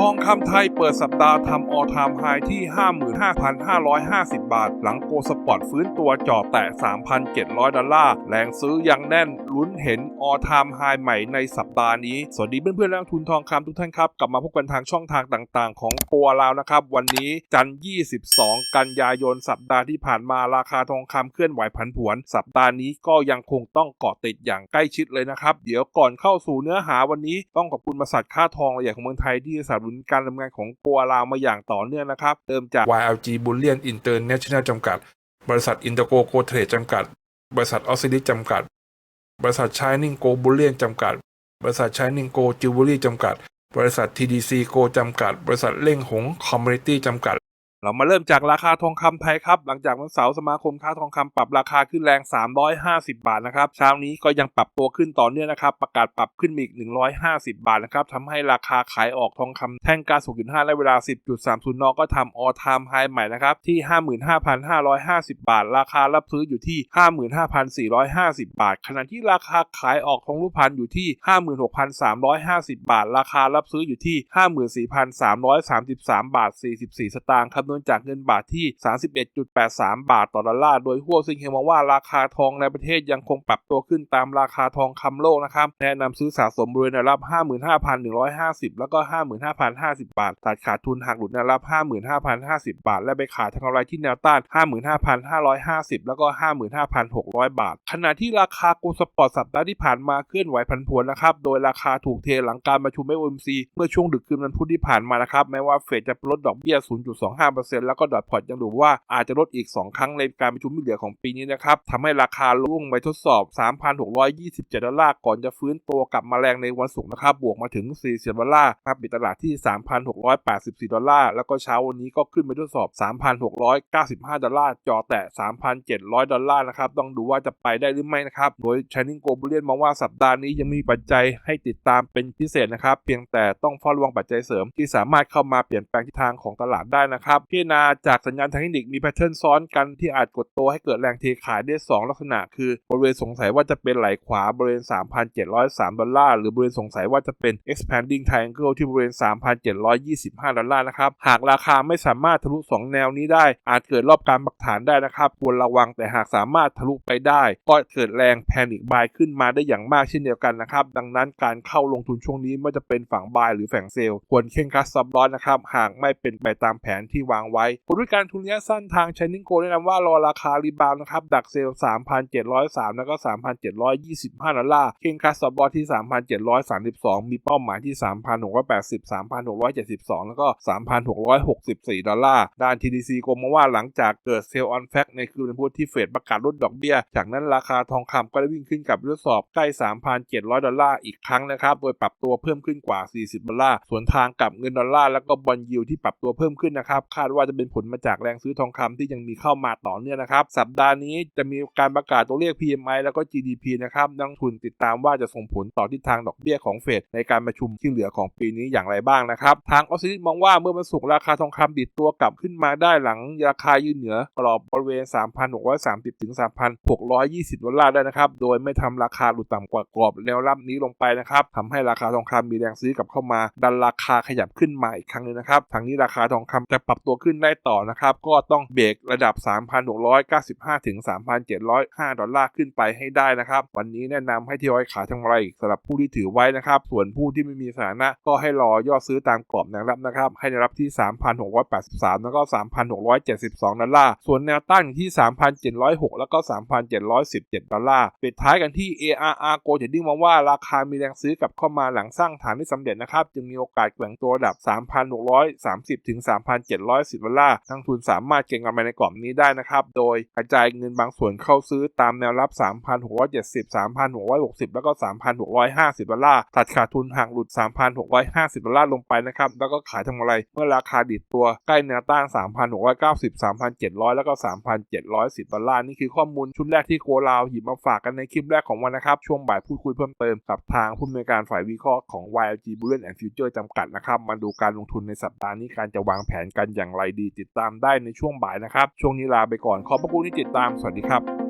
ทองคำไทยเปิดสัปดาห์ทำออทามไฮที่ 55,550 บาท หลังโกสปอร์ตฟื้นตัวจ่อแตะ 3,700 ดอลลาร์ แรงซื้อยังแน่นลุ้นเห็นออทามไฮใหม่ในสัปดาห์นี้ สวัสดีเพื่อนๆนักลงทุนทองคำทุกท่านครับ กลับมาพบกันทางช่องทางต่างๆ ของโกลานะครับ วันนี้จันทร์ 22 กันยายนสัปดาห์ที่ผ่านมาราคาทองคำเคลื่อนไหวผันผวน สัปดาห์นี้ก็ยังคงต้องเกาะติดอย่างใกล้ชิดเลยนะครับเดี๋ยวก่อนเข้าสู่เนื้อหาวันนี้ต้องขอบคุณบริษัทค่าทองรายใหญ่ของเมืองไทยที่สนับนุนการดำเนินงานของโกลาวมาอย่างต่อเนื่องนะครับ เติมจาก YLG Bullion International จำกัด บริษัทอินเตอร์โกโกเทรดจำกัด บริษัทออสซิลิสจำกัด บริษัทชายนิงโกบุลเลียนจำกัด บริษัทชายนิงโกจิวเวลรี่จำกัด บริษัท TDC โกจำกัด บริษัทเล่งหงคอมมูนิตี้จำกัด เรามาเริ่มจากราคาทองคำไทยครับหลังจากวันเสาร์สมาคมค้าทองคำปรับราคาขึ้นแรง 350 บาทนะครับเช้านี้ก็ยังปรับตัวขึ้นต่อเนื่องนะครับ ประกาศปรับขึ้นอีก 150 บาทนะครับทำให้ราคาขายออกทองคำแท่ง96.5และเวลา 10.30นก็ทำออทามไฮใหม่นะครับที่ 55,550 บาท ราคารับซื้ออยู่ที่ 55,450 บาท ขณะที่ราคาขายออกทองรูปพรรณอยู่ที่ 56,350 บาท ราคารับซื้ออยู่ที่ 54,333 บาท 44 สตางค์คำนจากเงินบาทที่ 31.83 บาทต่อดอลลาร์ โดยหัวซิงเฮมองว่าราคาทองในประเทศยังคงปรับตัวขึ้นตามราคาทองคำโลกนะครับ แนะนำซื้อสะสมบริเวณแนวรับ 55,150 แล้วก็ 55,050 บาท ตัดขาดทุนหากหลุดแนวรับ 55,050 บาท และไปขายทางกำไรที่แนวต้าน 55,550 แล้วก็ 55,600 บาท ขณะที่ราคาโกลสปอร์ตสัปดาห์ที่ผ่านมาเคลื่อนไหวผันผวนนะครับ โดยราคาถูกเทหลังการประชุม FOMC เมื่อช่วงดึกคืนวันพุธที่ผ่านมานะครับ แม้ว่าเฟดจะลดดอกเบี้ย 0.25%แล้วก็ดอทพอตยังดูว่าอาจจะลดอีก 2 ครั้งในการประชุมที่เหลือของปีนี้นะครับทำให้ราคาลุ่งไปทดสอบ 3,627 ดอลลาร์ก่อนจะฟื้นตัวกลับมาแรงในวันศุกร์นะครับบวกมาถึง 40 ดอลลาร์ครับปิดตลาดที่ 3,684 ดอลลาร์แล้วก็เช้าวันนี้ก็ขึ้นไปทดสอบ 3,695 ดอลลาร์จ่อแตะ 3,700 ดอลลาร์นะครับต้องดูว่าจะไปได้หรือไม่นะครับโดย Shining Go Bullion มองว่าสัปดาห์นี้ยังมีปัจจัยให้ติดตามเป็นพิเศษนะครับเพียงแต่ต้องเฝ้าระวังปัจจัยเสริมที่สามารถเข้ามาเปลี่ยนแปลงทิศทางของตลาดได้นะครับพิจารณาจากสัญญาณทางเทคนิคมีแพทเทิร์นซ้อนกันที่อาจกดตัวให้เกิดแรงเทขายได้ 2 ลักษณะ คือบริเวณสงสัยว่าจะเป็นไหลขวาบริเวณ 3,703 ดอลลาร์ หรือบริเวณสงสัยว่าจะเป็น expanding triangle ที่บริเวณ 3,725 ดอลลาร์นะครับ หากราคาไม่สามารถทะลุ 2 แนวนี้ได้ อาจเกิดรอบการปักฐานได้นะครับ ควรระวังแต่หากสามารถทะลุไปได้ ก็เกิดแรงแพนิคบายขึ้นมาได้อย่างมากเช่นเดียวกันนะครับ ดังนั้นการเข้าลงทุนช่วงนี้ไม่ว่าจะเป็นฝั่งบายหรือฝั่งเซลควรเข่งครัดซับลอสนะครับ หากไม่เป็นไปตามแผนที่วางไว้ผลวิการทุนระยะสั้นทางช i นิ g โกแนะนำว่ารอราคารีบาวนะครับ ดักเซลล์3,703 แล้วก็ 3,725 ดอลลาร์เข่งครัดซับอสที่ 3,732 มีเป้าหมายที่ 3,680 3,672 แล้วก็ 3,664 ดอลลาร์ ด้าน TDC กลมว่าหลังจากเกิดเซลล์ออนแฟกในคืนวันพุธที่เฟดประกาศลดดอกเบี้ย จากนั้นราคาทองคำก็ได้วิ่งขึ้นกับทดสอบใกล้ 3,700 ดอลลาร์อีกครั้งนะครับ โดยปรับตัวเพิ่มขึ้นกว่า 40 ดอลลาร์ ส่วนทางกับเงินดอลลาร์แล้วก็บอลยิวที่ปรับตัวเพิ่มขึ้นนะครับคาดว่าจะเป็นผลมาจากแรงซื้อทองคำที่ยังมีเข้ามาต่อเนื่องนะครับ สัปดาห์นี้จะมีการประกาศตัวเลข PMI แล้วก็ GDP นะครับนักทุนติดตามว่าจะส่งผลต่อทิศทางดอกเบี้ยของเฟดในการประชุมที่เหลือของปีนี้อย่างไรบ้างนะครับ ทางออสซิลิมองว่าเมื่อวันศุกร์ราคาทองคำดิดตัวกลับขึ้นมาได้หลังราคายืนเหนือกรอบบริเวณ 3,630ถึง3,620ดอลลาร์ได้นะครับ โดยไม่ทำราคาหลุดต่ำกว่ากรอบแนวรับนี้ลงไปนะครับทำให้ราคาทองคำมีแรงซื้อกลับเข้ามา ดันราคาขยับขึ้นมาอีกครั้งหนึงนะครับทางนี้ราคาทองคำจะปรับตัวขึ้นได้ต่อนะครับ ก็ต้องเบรกระดับ 3,695 ถึง 3,705 ดอลลาร์ขึ้นไปให้ได้นะครับ วันนี้แนะนำให้ทยอยขายทางไรสำหรับผู้ที่ถือไว้นะครับ ส่วนผู้ที่ไม่มีสถานะก็ให้รอย่อซื้อตามกรอบแนวรับนะครับ ให้แนวรับที่ 3,683 แล้วก็ 3,672 ดอลลาร์ ส่วนแนวต้านที่ 3,706 แล้วก็ 3,717 ดอลลาร์ ปิดท้ายกันที่ ARR Go Trading มองว่าราคามีแรงซื้อกลับเข้ามาหลังสร้างฐานที่สำเร็จนะครับ จึงมีโอกาสแกว่งตัวระดับ 3,630 ถึง3,710ดอลลาร์นักทุนสามารถเก็งกำไรในกรอบนี้ได้นะครับ โดยกระจายเงินบางส่วนเข้าซื้อตามแนวรับ 3,670 3,660 แล้วก็ 3,650 ดอลลาร์ ตัดขาดทุนห่างหลุด 3,650 ดอลลาร์ลงไปนะครับ แล้วก็ขายทำกำไร เมื่อราคาดิดตัวใกล้แนวต้าน 3,690 3,700 แล้วก็ 3,710 ดอลลาร์ นี่คือข้อมูลชุดแรกที่โกลาวหยิบมาฝากกันในคลิปแรกของวันนะครับ ช่วงบ่ายพูดคุยเพิ่มเติมกับทางผู้อำนวยการฝ่ายวิเคราะห์ของ YLG Bullion and Future จำกัดนะครับ มาดูการลงทุนในสัปดาห์นี้การจะวางแผนกันอย่างอย่างไรดีติดตามได้ในช่วงบ่ายนะครับ ช่วงนี้ลาไปก่อนขอบพระคุณที่ติดตามสวัสดีครับ